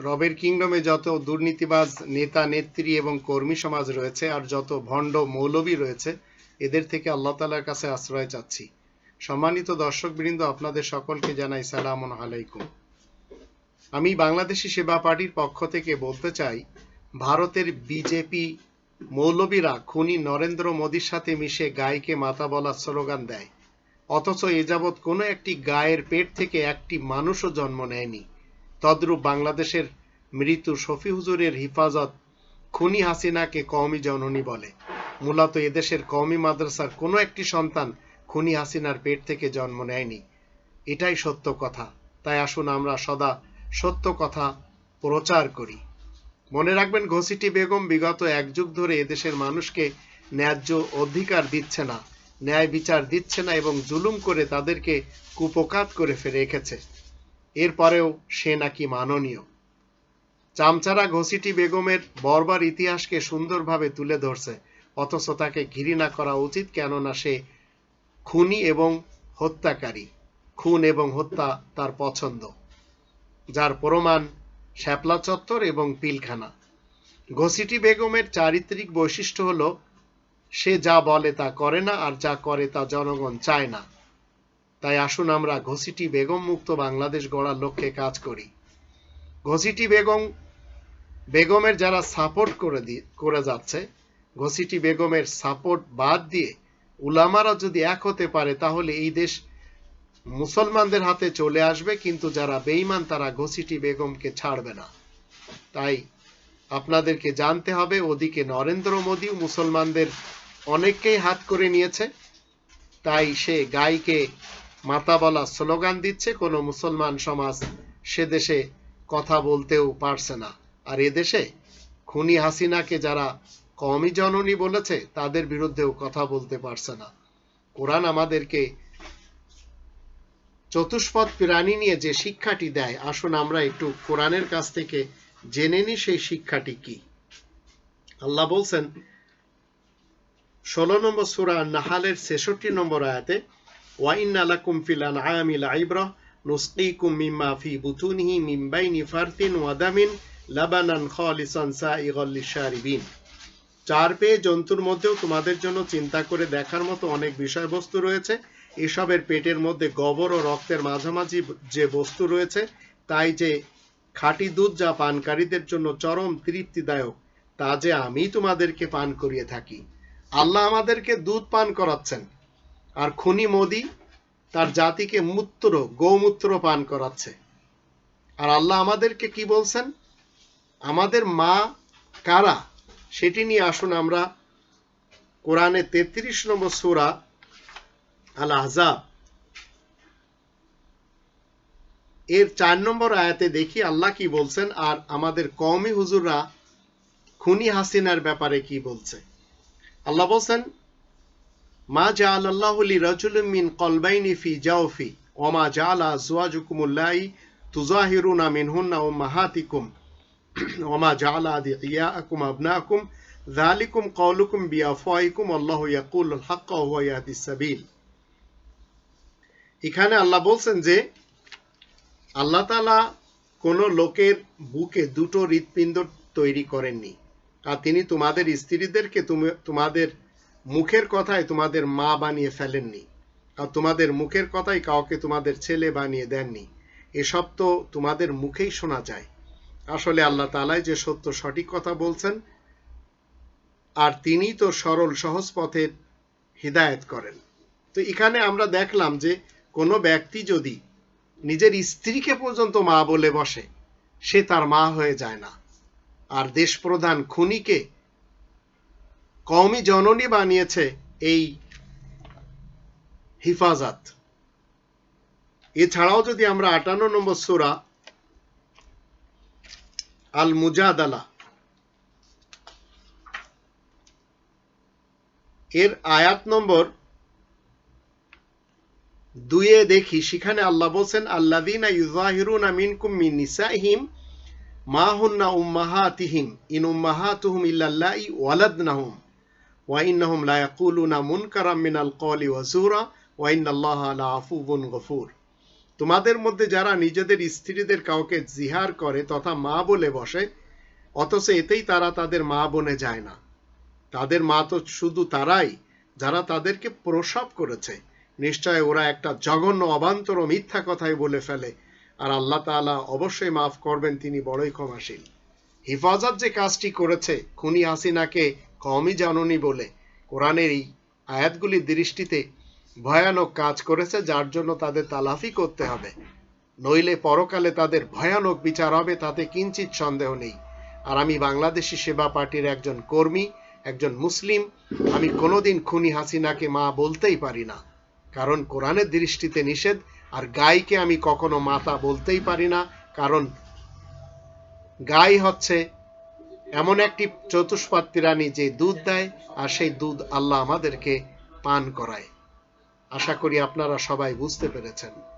রবের কিংডমে যত দুর্নীতিবাজ নেতা, নেত্রী এবং কর্মী সমাজ রয়েছে আর যত ভণ্ড মৌলবী রয়েছে, এদের থেকে আল্লাহ তালার কাছে আশ্রয় চাচ্ছি। সম্মানিত দর্শকবৃন্দ, আপনাদের সকলকে জানাই সালাম আলাইকুম। আমি বাংলাদেশি সেবা পার্টির পক্ষ থেকে বলতে চাই, ভারতের বিজেপি মৌলবীরা খুনি নরেন্দ্র মোদীর সাথে মিশে গায়কে মাতা বলার স্লোগান দেয়। অথচ এ যাবৎ কোনো একটি গায়ের পেট থেকে একটি মানুষও জন্ম নেয়নি। তদ্রূপ বাংলাদেশের মৃত্যু শফি হুজুরের হিফাজত খুনি হাসিনাকে কওমি জননী বলে। মূলত এদেশের কওমি মাদ্রাসার কোনো একটি সন্তান খুনি হাসিনার পেট থেকে জন্ম নেয়নি। এটাই সত্য কথা। তাই আসুন আমরা সদা সত্য কথা প্রচার করি। মনে রাখবেন ঘসিটি বেগম বিগত এক যুগ ধরে এদেশের মানুষকে ন্যায্য অধিকার দিচ্ছে না, ন্যায় বিচার দিচ্ছে না এবং জুলুম করে তাদেরকে কুপকাত করে ফেলে রেখেছে। এরপরেও সে নাকি মাননীয়। চামচারা ঘসিটি বেগমের বর্বর ইতিহাসকে সুন্দরভাবে তুলে ধরছে, অথচ তাকে ঘৃণা করা উচিত কেননা সে খুনি এবং হত্যাকারী। খুন এবং হত্যা তার পছন্দ, যার প্রমাণ শ্যাপলা চত্বর এবং পিলখানা। ঘসিটি বেগমের চারিত্রিক বৈশিষ্ট্য হলো, সে যা বলে তা করে না আর যা করে তা জনগণ চায় না। তাই আসুন আমরা ঘসিটি বেগম মুক্ত বাংলাদেশ গড়ার লক্ষ্যে কাজ করি। ঘসিটি বেগম, বেগমের যারা সাপোর্ট করে দিয়ে করে যাচ্ছে ঘসিটি বেগমের সাপোর্ট বাদ দিয়ে উলামারা যদি এক হতে পারে তাহলে এই দেশ মুসলমানদের হাতে চলে আসবে, কিন্তু যারা বেঈমান তারা ঘসিটি বেগমকে ছাড়বে না। তাই আপনাদেরকে জানতে হবে, ওদিকে নরেন্দ্র মোদী মুসলমানদের অনেককেই হাত করে নিয়েছে, তাই সে গাইকে মাতা বলা স্লোগান দিচ্ছে কোনো মুসলমান সমাজ। সে দেশে কথা বলতেও পারছে না। আর এদেশে খুনি হাসিনাকে যারা কমই জননী বলেছে, তাদের বিরুদ্ধেও কথা বলতে পারছে না। কোরআন আমাদেরকে চতুষ্পদ প্রাণী নিয়ে যে শিক্ষাটি দেয়, আসুন আমরা একটু কোরআনের কাছ থেকে জেনে নি সেই শিক্ষাটি কি। আল্লাহ বলছেন, ষোলো নম্বর সুরা নাহালের ছেষট্টি নম্বর আয়াতে আলাকুম ফিল আনআমি লাইব্রা নুসকিকুম মিম্মা ফি বুতুনিহি মিন বাইনি ফারতিন ওয়া দামিন লাবানান খালিসান সাইগাল লিশারিবিন চার পেয়ে জন্তুর মধ্যেও তোমাদের জন্য চিন্তা করে দেখার মতো অনেক বিষয়বস্তু রয়েছে। এসবের পেটের মধ্যে গোবর ও রক্তের মাঝামাঝি যে বস্তু রয়েছে, তাই যে খাঁটি দুধ যা পানকারীদের জন্য চরম তৃপ্তিদায়ক, তা যে আমি তোমাদেরকে পান করিয়ে থাকি। আল্লাহ আমাদেরকে দুধ পান করাচ্ছেন। আর খুনি মোদি তার জাতিকে মূত্র, গৌমূত্র পান করাচ্ছে। আর আল্লাহ আমাদেরকে কি বলছেন? আমাদের মা কারা? সেটি নিয়ে আসুন আমরা কোরআনে তেত্রিশ নম্বর সুরা আল আহজাব এর চার নম্বর আয়াতে দেখি আল্লাহ কি বলছেন আর আমাদের কওমি হুজুররা খুনি হাসিনার ব্যাপারে কি বলছে। আল্লাহ বলছেন মা জাআল আল্লাহু লি মিন কলবাইনি ফি জাওফি আল্লাহি তুজাহিরুনা মিনহুন্না উম্মাহাতিকুম, ওয়া মা জাআলা আদিয়াকুম আবনাকুম কওলুকুম বিআফওয়াইকুম আল্লাহু ইয়াকুলুল হাক্কা ওয়া হুয়া ইয়াহদিস সাবিল। এখানে আল্লাহ বলছেন যে, আল্লাহ তালা কোনো লোকের বুকে দুটো হৃৎপিণ্ড তৈরি করেননি। আর তিনি তোমাদের স্ত্রীদেরকে তোমাদের মুখের কথায় তোমাদের মা বানিয়ে ফেলেননি আর তোমাদের মুখের কথাই কাউকে তোমাদের ছেলে বানিয়ে দেননি। এসব তো তোমাদের মুখেই শোনা যায়। আসলে আল্লাহ তালাই যে সত্য সঠিক কথা বলছেন, আর তিনি তো সরল সহজ পথের হৃদায়ত করেন। তো এখানে আমরা দেখলাম যে কোনো ব্যক্তি যদি নিজের স্ত্রীকে পর্যন্ত মা বলে বসে, সে তার মা হয়ে যায় না। আর দেশ প্রধান খুনিকে কওমি জননী বানিয়েছে এই হিফাজত। এছাড়াও যদি আমরা আটান্ন নম্বর সুরা আল মুজাদালা এর আয়াত নম্বর দুয়ে দেখি, সেখানে আল্লাহ বলছেন আল্লাদিনা ইউজাহিরুনা মিনকুম মিন নিসাইহিম, মা হুন্না উম্মাহাতিহিম, ইন উম্মাহাতুহুম ইল্লাল্লাহি ওয়ালাদনাহুম। ওয়া ইন্নাহুম লা ইয়াকুলুনা মুনকারাম মিনাল কওলি ওয়া জুরা ওয়া ইন্নাল্লাহা লাআফুবুন গফুর। তোমাদের মধ্যে যারা নিজেদের স্ত্রীদের কাউকে জিহার করে তথা মা বলে বসে, অথচ এতেই তারা তাদের মা বনে যায় না। তাদের মা তো শুধু তারাই, যারা তাদেরকে প্রসব করেছে। নিশ্চয় ওরা একটা জঘন্য, অবান্তর, মিথ্যা কথাই বলে ফেলে। আর আল্লাহ তাআলা অবশ্যই মাফ করবেন, তিনি বড়ই ক্ষমাশীল। হিফাজত যে কাজটি করেছে, খুনি হাসিনাকে কমই জাননি বলে কোরআনের এই আয়াতগুলির দৃষ্টিতে ভয়ানক কাজ করেছে, যার জন্য তাদের তালাফি করতে হবে। নইলে পরকালে তাদের ভয়ানক বিচার হবে, তাতে কিঞ্চিত সন্দেহ নেই। আর আমি বাংলাদেশি সেবা পার্টির একজন কর্মী, একজন মুসলিম, আমি কোনোদিন খুনি হাসিনাকে মা বলতেই পারি না। কারণ কোরআনের দৃষ্টিতে নিষেধ, আর গাইকে আমি কখনো মাতা বলতেই পারি না। কারণ গাই হচ্ছে এমন একটি চতুষ্পাত্রী রানী যে দুধ দেয়, আর সেই দুধ আল্লাহ আমাদেরকে পান করায়। আশা করি আপনারা সবাই বুঝতে পেরেছেন।